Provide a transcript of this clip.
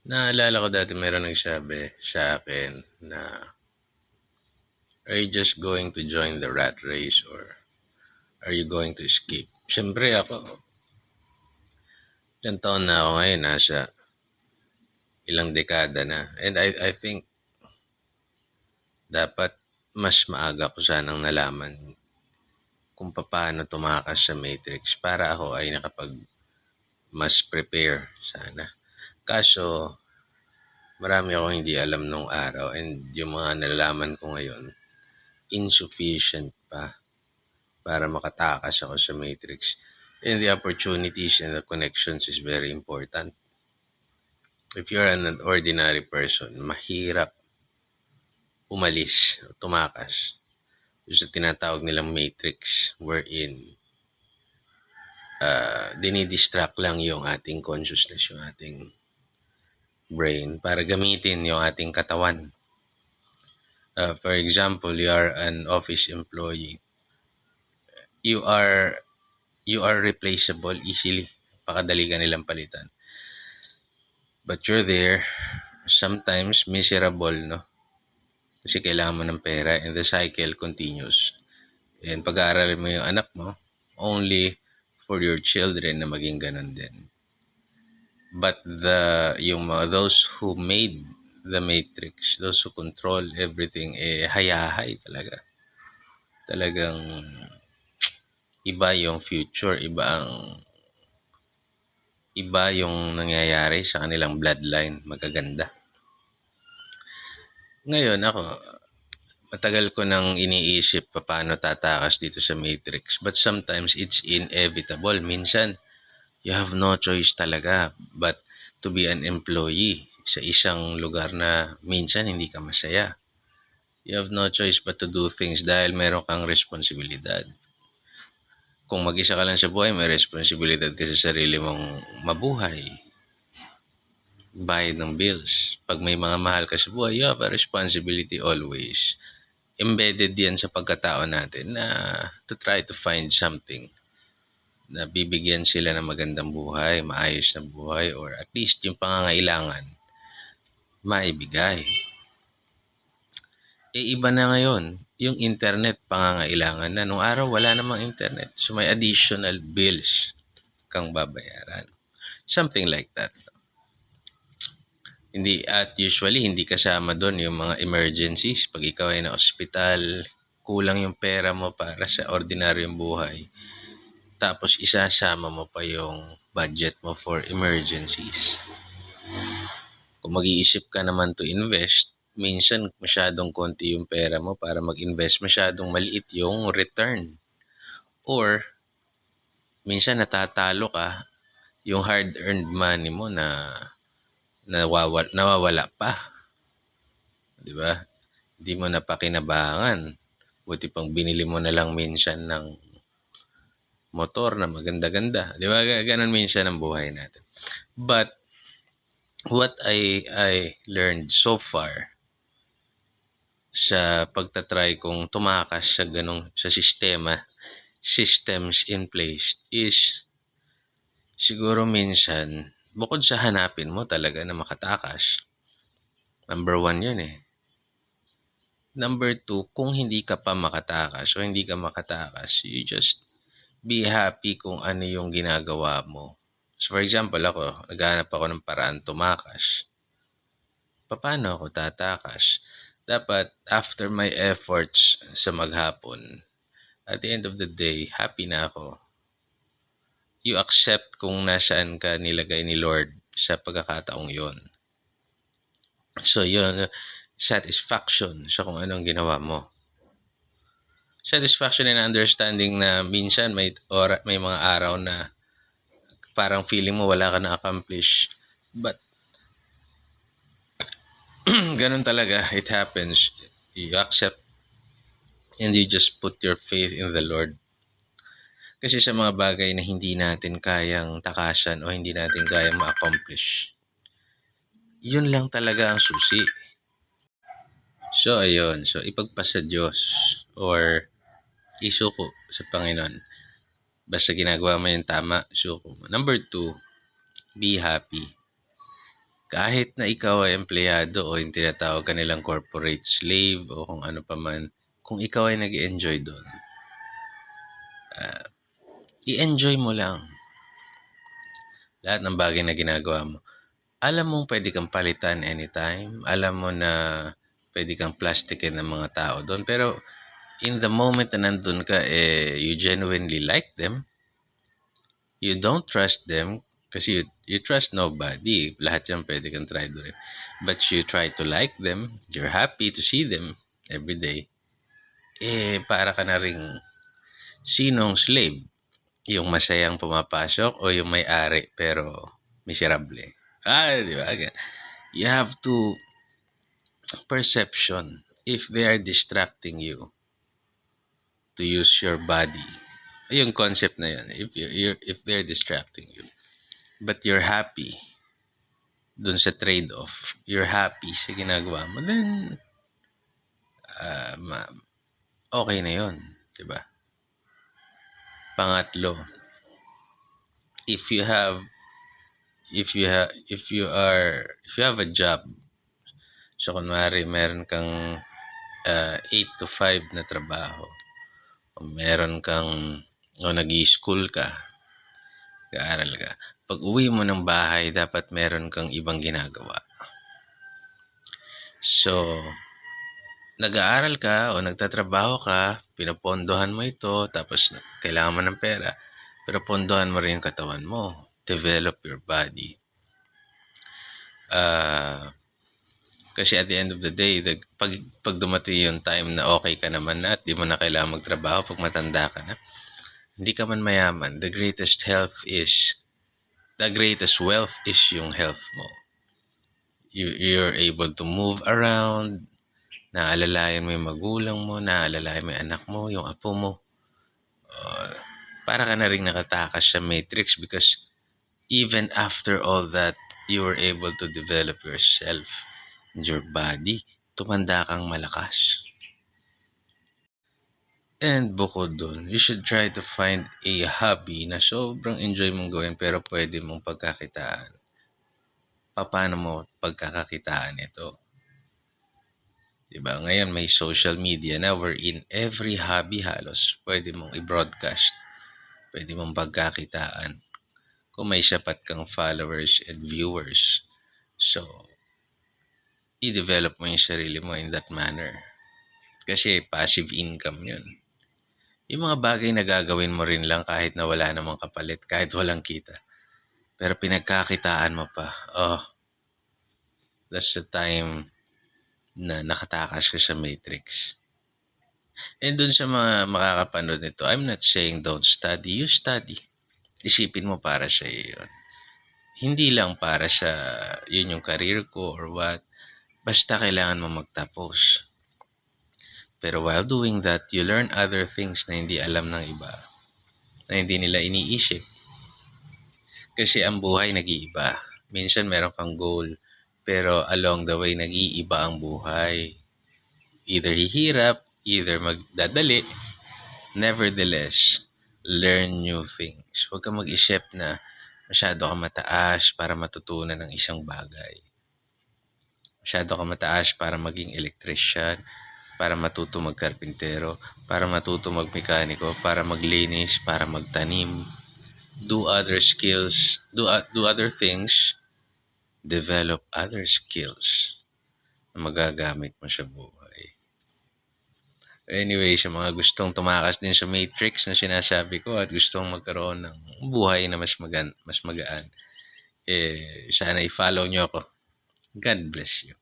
Naalala ko dati meron nagsabi sa akin na, "Are you just going to join the rat race or are you going to escape?" Siyempre ako, ilang taon na ako ngayon, nasa ilang dekada na. And I, I think dapat mas maaga ko sanang nalaman kung paano tumakas sa Matrix para ako ay nakapag mas prepare sana. Kaso, marami akong hindi alam nung araw and yung mga nalalaman ko ngayon, insufficient pa para makatakas ako sa Matrix. And the opportunities and the connections is very important. If you're an ordinary person, mahirap umalis, tumakas doon sa tinatawag nilang matrix wherein uh, dinidistract lang yung ating consciousness, yung ating brain para gamitin yung ating katawan. Uh, for example, you are an office employee. You are you are replaceable easily. Pakadali ka nilang palitan. But you're there, sometimes miserable, no? Kasi kailangan mo ng pera and the cycle continues. And pag-aaralin mo yung anak mo, only for your children na maging ganun din. But the yung mga those who made the matrix, those who control everything, eh hayahay talaga. Talagang iba yung future, iba ang iba yung nangyayari sa kanilang bloodline, magaganda. Ngayon ako, matagal ko nang iniisip pa paano tatakas dito sa Matrix. But sometimes it's inevitable. Minsan, you have no choice talaga but to be an employee sa isang lugar na minsan hindi ka masaya. You have no choice but to do things dahil meron kang responsibilidad. Kung mag-isa ka lang sa buhay, may responsibilidad ka sa sarili mong mabuhay bayad ng bills. Pag may mga mahal ka sa buhay, you have a responsibility always. Embedded yan sa pagkatao natin na to try to find something na bibigyan sila ng magandang buhay, maayos na buhay, or at least yung pangangailangan maibigay. E iba na ngayon, yung internet pangangailangan na. Nung araw wala namang internet. So may additional bills kang babayaran. Something like that. Hindi at usually hindi kasama doon yung mga emergencies. Pag ikaw ay na ospital, kulang yung pera mo para sa ordinaryong buhay. Tapos isasama mo pa yung budget mo for emergencies. Kung mag-iisip ka naman to invest, minsan masyadong konti yung pera mo para mag-invest, masyadong maliit yung return. Or minsan natatalo ka yung hard-earned money mo na nawawala, nawawala pa. 'Di ba? Hindi mo na pakinabangan. Buti pang binili mo na lang minsan ng motor na maganda-ganda. 'Di ba? Ganun minsan ang buhay natin. But what I I learned so far sa pagtatry kong tumakas sa ganong sa sistema systems in place is siguro minsan bukod sa hanapin mo talaga na makatakas, number one yun eh. Number two, kung hindi ka pa makatakas o hindi ka makatakas, you just be happy kung ano yung ginagawa mo. So for example, ako, naghahanap ako ng paraan tumakas. Paano ako tatakas? Dapat, after my efforts sa maghapon, at the end of the day, happy na ako you accept kung nasaan ka nilagay ni Lord sa pagkakataong yon. So, yun, satisfaction sa kung anong ginawa mo. Satisfaction and understanding na minsan may, ora, may mga araw na parang feeling mo wala ka na-accomplish. But, ganun talaga. It happens. You accept and you just put your faith in the Lord kasi sa mga bagay na hindi natin kayang takasan o hindi natin kayang ma-accomplish, yun lang talaga ang susi. So, ayun. So, ipagpasa Diyos or isuko sa Panginoon. Basta ginagawa mo yung tama, suko mo. Number two, be happy. kahit na ikaw ay empleyado o yung tinatawag kanilang corporate slave o kung ano pa man, kung ikaw ay nag enjoy doon, ah, i-enjoy mo lang lahat ng bagay na ginagawa mo. Alam mong pwede kang palitan anytime. Alam mo na pwede kang plastikin ng mga tao doon. Pero in the moment na nandun ka, eh, you genuinely like them. You don't trust them kasi you, you trust nobody. Lahat yan pwede kang try doon. But you try to like them. You're happy to see them every day. Eh, para ka na ring sinong slave? Yung masayang pumapasok o yung may-ari pero miserable? Ah, di ba? You have to perception if they are distracting you to use your body. Yung concept na yun. If you you're, if they're distracting you. But you're happy dun sa trade-off. You're happy sa ginagawa mo. Then, uh, ma- okay na yun. Diba? Pangatlo, if you have if you have if you are if you have a job so kunwari meron kang uh, 8 to 5 na trabaho meron kang o nag-school ka nag-aaral ka. Pag uwi mo ng bahay dapat meron kang ibang ginagawa. So nag-aaral ka o nagtatrabaho ka pinapondohan mo ito tapos kailangan mo ng pera pero pondohan mo rin yung katawan mo. Develop your body. Uh, kasi at the end of the day, the, pag, pag dumating yung time na okay ka naman na at di mo na kailangan magtrabaho pag matanda ka na, hindi ka man mayaman. The greatest health is, the greatest wealth is yung health mo. You, you're able to move around, naalalayan mo yung magulang mo, naalalayan mo yung anak mo, yung apo mo. Uh, para ka na rin nakatakas sa matrix because even after all that, you were able to develop yourself your body. Tumanda kang malakas. And bukod dun, you should try to find a hobby na sobrang enjoy mong gawin pero pwede mong pagkakitaan. Paano mo pagkakakitaan ito? Diba? Ngayon may social media na wherein every hobby halos pwede mong i-broadcast. Pwede mong pagkakitaan kung may sapat kang followers and viewers. So, i-develop mo yung sarili mo in that manner. Kasi passive income yun. Yung mga bagay na gagawin mo rin lang kahit na wala namang kapalit, kahit walang kita. Pero pinagkakitaan mo pa. Oh, that's the time na nakatakas ka sa matrix. And dun sa mga makakapanood nito, I'm not saying don't study. You study isipin mo para sa iyo yun. Hindi lang para sa yun yung career ko or what. Basta kailangan mo magtapos. Pero while doing that, you learn other things na hindi alam ng iba. Na hindi nila iniisip. Kasi ang buhay nag-iiba. Minsan meron kang goal, pero along the way nag-iiba ang buhay. Either hihirap, either magdadali. Nevertheless, learn new things. Huwag kang mag-isip na masyado ka mataas para matutunan ng isang bagay. Masyado ka mataas para maging electrician, para matuto magkarpintero, para matuto magmekaniko, para maglinis, para magtanim. Do other skills, do, uh, do other things, develop other skills na magagamit mo sa buhay. Anyway, sa mga gustong tumakas din sa matrix na sinasabi ko at gustong magkaroon ng buhay na mas, magan mas magaan, eh, sana i-follow nyo ako. God bless you.